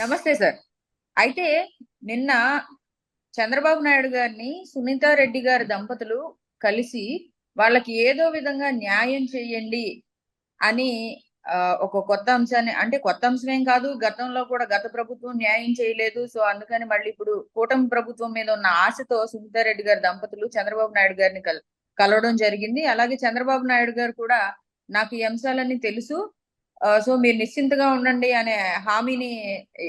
నమస్తే సార్. అయితే నిన్న చంద్రబాబు నాయుడు గారిని సునీతారెడ్డి గారి దంపతులు కలిసి వాళ్ళకి ఏదో విధంగా న్యాయం చేయండి అని ఒక కొత్త అంశాన్ని అంటే కొత్త అంశం ఏం కాదు గతంలో కూడా గత ప్రభుత్వం న్యాయం చేయలేదు. సో అందుకని మళ్ళీ ఇప్పుడు కూటమి ప్రభుత్వం మీద ఉన్న ఆశతో సునీతారెడ్డి గారి దంపతులు చంద్రబాబు నాయుడు గారిని కల కలవడం జరిగింది. అలాగే చంద్రబాబు నాయుడు గారు కూడా నాకు ఈ అంశాలన్నీ తెలుసు. సో మీరు నిశ్చింతగా ఉండండి అనే హామీని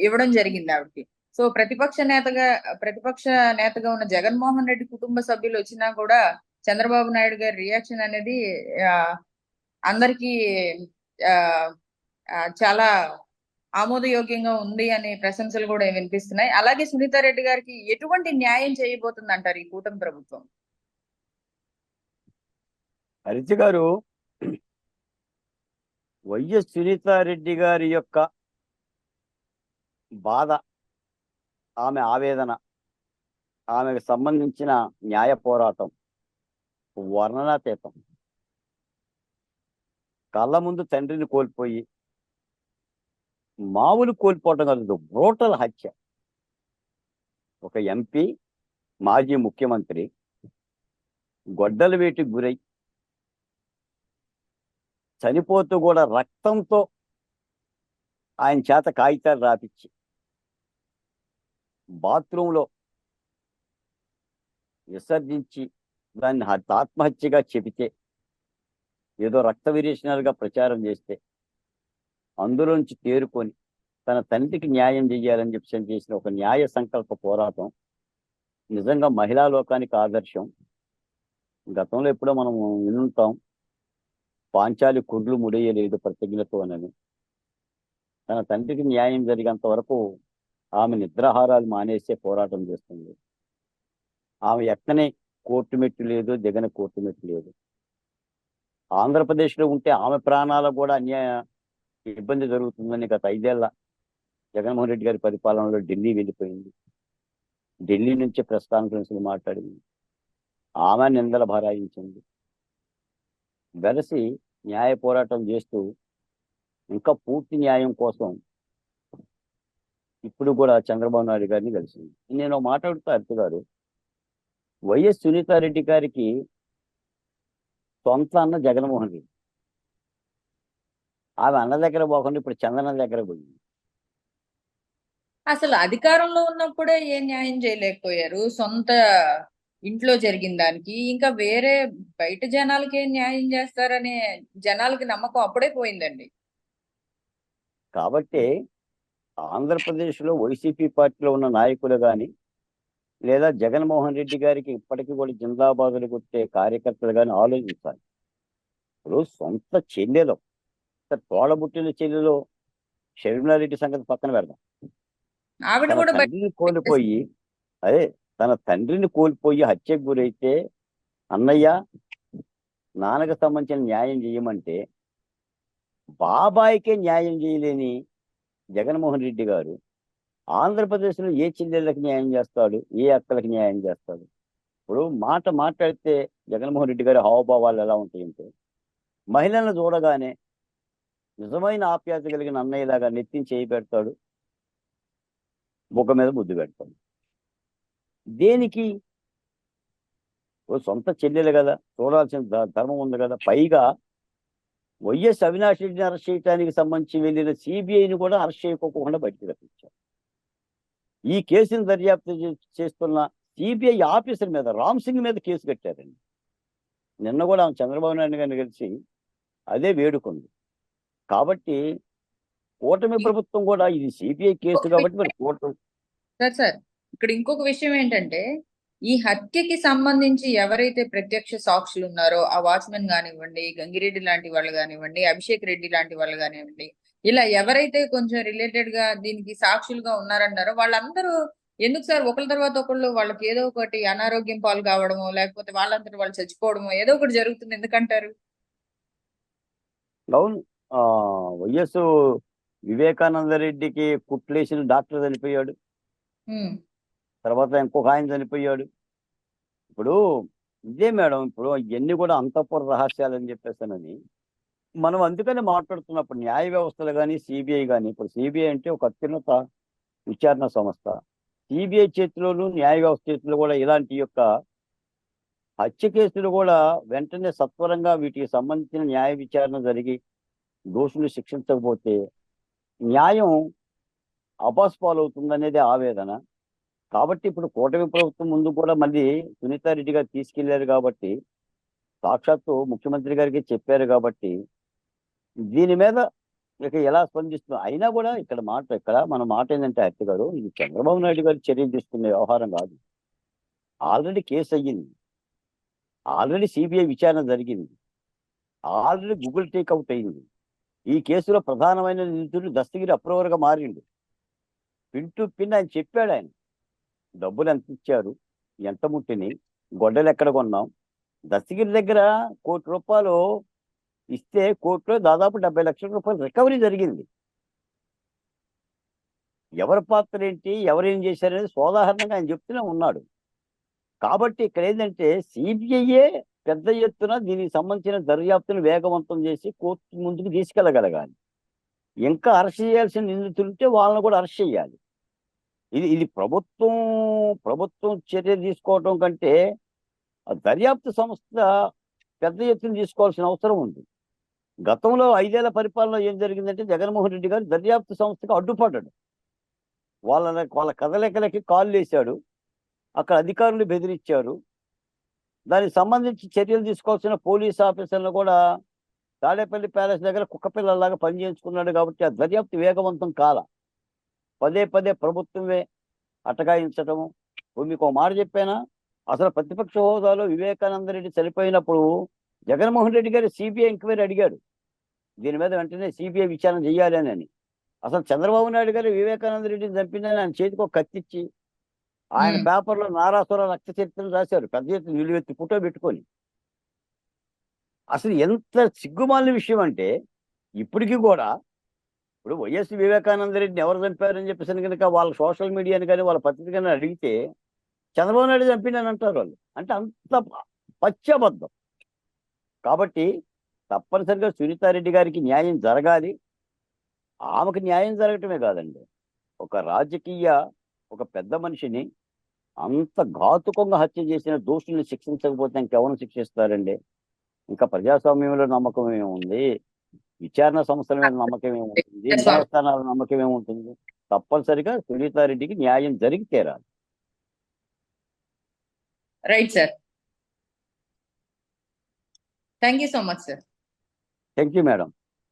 ఇవ్వడం జరిగింది ఆవిడకి. సో ప్రతిపక్ష నేతగా ప్రతిపక్ష నేతగా ఉన్న జగన్మోహన్ రెడ్డి కుటుంబ సభ్యులు వచ్చినా కూడా చంద్రబాబు నాయుడు గారి రియాక్షన్ అనేది అందరికీ చాలా ఆమోదయోగ్యంగా ఉంది అనే ప్రశంసలు కూడా వినిపిస్తున్నాయి. అలాగే సునీతారెడ్డి గారికి ఎటువంటి న్యాయం చేయబోతుంది అంటారు ఈ కూటమి ప్రభుత్వం? హరిత గారు వైఎస్ సునీతారెడ్డి గారి యొక్క బాధ ఆమె ఆవేదన ఆమెకు సంబంధించిన న్యాయ పోరాటం వర్ణనాతీతం. కళ్ళ ముందు తండ్రిని కోల్పోయి మామూలు కోల్పోవటం కాదు బ్రోటల్ హత్య. ఒక ఎంపీ మాజీ ముఖ్యమంత్రి గొడ్డల వేటికి గురై చనిపోతూ కూడా రక్తంతో ఆయన చేత కాగితాలు రాపిచ్చి బాత్రూంలో విసర్జించి దాన్ని ఆత్మహత్యగా చెబితే ఏదో రక్త విరేచనాలుగా ప్రచారం చేస్తే అందులోంచి తేరుకొని తన తండ్రికి న్యాయం చేయాలని చెప్పి చేసిన ఒక న్యాయ సంకల్ప పోరాటం నిజంగా మహిళా లోకానికి ఆదర్శం. గతంలో ఎప్పుడో మనం వినుంటాం పాంచాలి కుడ్లు ముడేయలేదు ప్రతిజ్ఞతో అని తన తండ్రికి న్యాయం జరిగేంత వరకు ఆమె నిద్రాహారాలు మానేసే పోరాటం చేస్తుంది. ఆమె ఎక్కనే కోర్టు మెట్టు లేదు జగన్ కోర్టు మెట్టు లేదు. ఆంధ్రప్రదేశ్లో ఉంటే ఆమె ప్రాణాలకు కూడా అన్యాయ ఇబ్బంది జరుగుతుందని గత ఐదేళ్ళ జగన్మోహన్ రెడ్డి గారి పరిపాలనలో ఢిల్లీ వెళ్ళిపోయింది. ఢిల్లీ నుంచి ప్రెస్ కాన్ఫరెన్స్లు మాట్లాడింది. ఆమె నిందల భారాయించింది. వెరసి న్యాయ పోరాటం చేస్తూ ఇంకా పూర్తి న్యాయం కోసం ఇప్పుడు కూడా చంద్రబాబు నాయుడు గారిని కలిసింది నేను మాట్లాడుతా అర్థ గారు వైఎస్ సునీతారెడ్డి గారికి సొంత అన్న జగన్మోహన్ రెడ్డి. ఆమె అన్న దగ్గర పోకుండా ఇప్పుడు చందన దగ్గర పోయింది. అసలు అధికారంలో ఉన్నప్పుడే ఏ న్యాయం చేయలేకపోయారు? సొంత ఇంట్లో జరిగిన దానికి. ఇంకా వేరే బయట జనాలకి ఏం న్యాయం చేస్తారనే జనాలకి నమ్మకం అప్పుడే పోయిందండి. కాబట్టి ఆంధ్రప్రదేశ్లో వైసీపీ పార్టీలో ఉన్న నాయకులు కానీ లేదా జగన్మోహన్ రెడ్డి గారికి ఇప్పటికీ కూడా జిందాబాదులు కొట్టే కార్యకర్తలు కానీ ఆలోచించాలి. ఇప్పుడు సొంత చెల్లెలో తోడబుట్టిన చెల్లెలో షర్మిలారెడ్డి సంగతి పక్కన పెడదాం. కోల్పోయి అదే తన తండ్రిని కోల్పోయి హత్యకు గురైతే అన్నయ్య నాన్నకు సంబంధించిన న్యాయం చేయమంటే బాబాయికే న్యాయం చేయలేని జగన్మోహన్ రెడ్డి గారు ఆంధ్రప్రదేశ్లో ఏ చెల్లెళ్ళకి న్యాయం చేస్తాడు? ఏ అక్కలకి న్యాయం చేస్తాడు? ఇప్పుడు మాట మాట్లాడితే జగన్మోహన్ రెడ్డి గారి హావభావాలు ఎలా ఉంటాయంటే మహిళలను చూడగానే నిజమైన ఆప్యాయత కలిగిన అన్నయ్యలాగా నెత్తిని చేయి పెడతాడు ముఖం మీద బుద్ధి పెడతాడు. దేనికి? ఓ సొంత చెల్లెలు కదా చూడాల్సిన ధర్మం ఉంది కదా. పైగా వైఎస్ అవినాష్ రెడ్డిని అరెస్ట్ చేయడానికి సంబంధించి వెళ్ళిన సిబిఐని కూడా అరెస్ట్ చేయకోకుండా బయటికి రప్పించారు. ఈ కేసును దర్యాప్తు చేస్తున్న సిబిఐ ఆఫీసర్ మీద రామ్ సింగ్ మీద కేసు కట్టారండి. నిన్న కూడా ఆమె చంద్రబాబు నాయుడు గారిని కలిసి అదే వేడుకుంది. కాబట్టి కూటమి ప్రభుత్వం కూడా ఇది సిబిఐ కేసు కాబట్టి మరి కూటమి సార్ ఇక్కడ ఇంకొక విషయం ఏంటంటే ఈ హత్యకి సంబంధించి ఎవరైతే ప్రత్యక్ష సాక్షులు ఉన్నారో ఆ వాచ్మెన్ కానివ్వండి గంగిరెడ్డి లాంటి వాళ్ళు కానివ్వండి అభిషేక్ రెడ్డి లాంటి వాళ్ళు కానివ్వండి ఇలా ఎవరైతే కొంచెం రిలేటెడ్గా దీనికి సాక్షులుగా ఉన్నారన్నారో వాళ్ళందరూ ఎందుకు సార్ ఒకళ్ళ తర్వాత ఒకళ్ళు వాళ్ళకి ఏదో ఒకటి అనారోగ్యం పాలు కావడమో లేకపోతే వాళ్ళంతటి వాళ్ళు చచ్చిపోవడమో ఏదో ఒకటి జరుగుతుంది ఎందుకంటారు? అవును. ఆ వైఎస్ వివేకానంద రెడ్డికి కుట్లేసిన డాక్టర్ చనిపోయాడు. తర్వాత ఇంకొక ఆయన చనిపోయాడు. ఇప్పుడు ఇదే మేడం ఇప్పుడు ఇవన్నీ కూడా అంతఃపుర రహస్యాలు అని చెప్పేసానని. మనం అందుకని మాట్లాడుతున్నప్పుడు న్యాయ వ్యవస్థలు కానీ సిబిఐ కానీ ఇప్పుడు సిబిఐ అంటే ఒక అత్యున్నత విచారణ సంస్థ. సిబిఐ చేతిలోను న్యాయ వ్యవస్థ చేతిలో కూడా ఇలాంటి యొక్క హత్య కేసులు కూడా వెంటనే సత్వరంగా వీటికి సంబంధించిన న్యాయ విచారణ జరిగి దోషులు శిక్షించకపోతే న్యాయం అపాస్పాలవుతుందనేది ఆవేదన. కాబట్టి ఇప్పుడు కూటమి ప్రభుత్వం ముందు కూడా మళ్ళీ సునీతారెడ్డి గారు తీసుకెళ్ళారు కాబట్టి సాక్షాత్తు ముఖ్యమంత్రి గారికి చెప్పారు కాబట్టి దీని మీద ఇక ఎలా స్పందిస్తున్నా అయినా కూడా ఇక్కడ మాట ఇక్కడ మన మాట ఏంటంటే అత్తి గారు ఇది చంద్రబాబు నాయుడు గారు చర్యలు తీసుకునే వ్యవహారం కాదు. ఆల్రెడీ కేసు అయ్యింది. ఆల్రెడీ సిబిఐ విచారణ జరిగింది. ఆల్రెడీ గూగుల్ టేక్అవుట్ అయింది. ఈ కేసులో ప్రధానమైన నిందితుడు దస్తగిరి అప్రూవర్గా మారిండు. పిన్ టు పిన్ ఆయన చెప్పాడు ఆయన. డబ్బులు ఎంత ఇచ్చారు ఎంత ముట్టిని? గొడ్డలు ఎక్కడ కొన్నాం? దస్తగిరి దగ్గర కోటి రూపాయలు ఇస్తే కోర్టులో దాదాపు డెబ్బై లక్షల రూపాయలు రికవరీ జరిగింది. ఎవరి పాత్ర ఏంటి ఎవరేం చేశారనేది సోదాహరణంగా ఆయన చెప్తూనే ఉన్నాడు. కాబట్టి ఇక్కడ ఏంటంటే సిబిఐయే పెద్ద ఎత్తున దీనికి సంబంధించిన దర్యాప్తును వేగవంతం చేసి కోర్టు ముందుకు తీసుకెళ్ళగలగాలి ఇంకా అరెస్ట్ చేయాల్సిన నిందితులుంటే వాళ్ళని కూడా అరెస్ట్ చేయాలి. ఇది ఇది ప్రభుత్వం ప్రభుత్వం చర్య తీసుకోవటం కంటే ఆ దర్యాప్తు సంస్థ పెద్ద ఎత్తున తీసుకోవాల్సిన అవసరం ఉంది. గతంలో ఐదేళ్ళ పరిపాలన ఏం జరిగిందంటే జగన్మోహన్ రెడ్డి గారు దర్యాప్తు సంస్థకు అడ్డుపడ్డాడు. వాళ్ళ వాళ్ళ కదలికలకి కాల్ వేశాడు. అక్కడ అధికారులు బెదిరించారు. దానికి సంబంధించి చర్యలు తీసుకోవాల్సిన పోలీస్ ఆఫీసర్లు కూడా తాడేపల్లి ప్యాలెస్ దగ్గర కుక్కపిల్లలాగా పనిచేయించుకున్నాడు కాబట్టి ఆ దర్యాప్తు వేగవంతం కాల. పదే పదే ప్రభుత్వమే అటకాయించటము. ఇప్పుడు మీకు ఒక మాట చెప్పానా? అసలు ప్రతిపక్ష హోదాలో వివేకానంద రెడ్డి చనిపోయినప్పుడు జగన్మోహన్ రెడ్డి గారు సిబిఐ ఎంక్వైరీ అడిగాడు. దీని మీద వెంటనే సిబిఐ విచారణ చేయాలి అని అసలు చంద్రబాబు నాయుడు గారు వివేకానంద రెడ్డిని చంపిందని ఆయన చేతికి ఒక కత్తిచ్చి ఆయన. పేపర్లో నారాసుర రక్త చరిత్రను రాశారు. పెద్ద ఎత్తున నిలువెత్తి ఫోటో పెట్టుకొని. అసలు ఎంత సిగ్గుమాలిన విషయం అంటే ఇప్పటికీ కూడా ఇప్పుడు వైఎస్ వివేకానంద రెడ్డిని ఎవరు చంపారని చెప్పేసి కనుక వాళ్ళ సోషల్ మీడియాని కానీ వాళ్ళ పత్రికని అడిగితే చంద్రబాబు నాయుడు చంపిండని అంటారు వాళ్ళు. అంటే అంత పచ్చబద్ధం. కాబట్టి తప్పనిసరిగా సునీతారెడ్డి గారికి న్యాయం జరగాలి. ఆమెకు న్యాయం జరగటమే కాదండి. ఒక రాజకీయ ఒక పెద్ద మనిషిని అంత ఘాతుకంగా హత్య చేసిన దోషుల్ని శిక్షించకపోతే ఇంకెవరు శిక్షిస్తారండి? ఇంకా ప్రజాస్వామ్యంలో నమ్మకం ఏముంది? విచారణ సంస్థల మీద నమ్మకం ఏముంటుంది న్యాయస్థానాల నమ్మకం ఏముంటుంది తప్పనిసరిగా సునీతారెడ్డికి న్యాయం జరిగి తీరాలి. Right sir. Thank you so much sir. Thank you madam.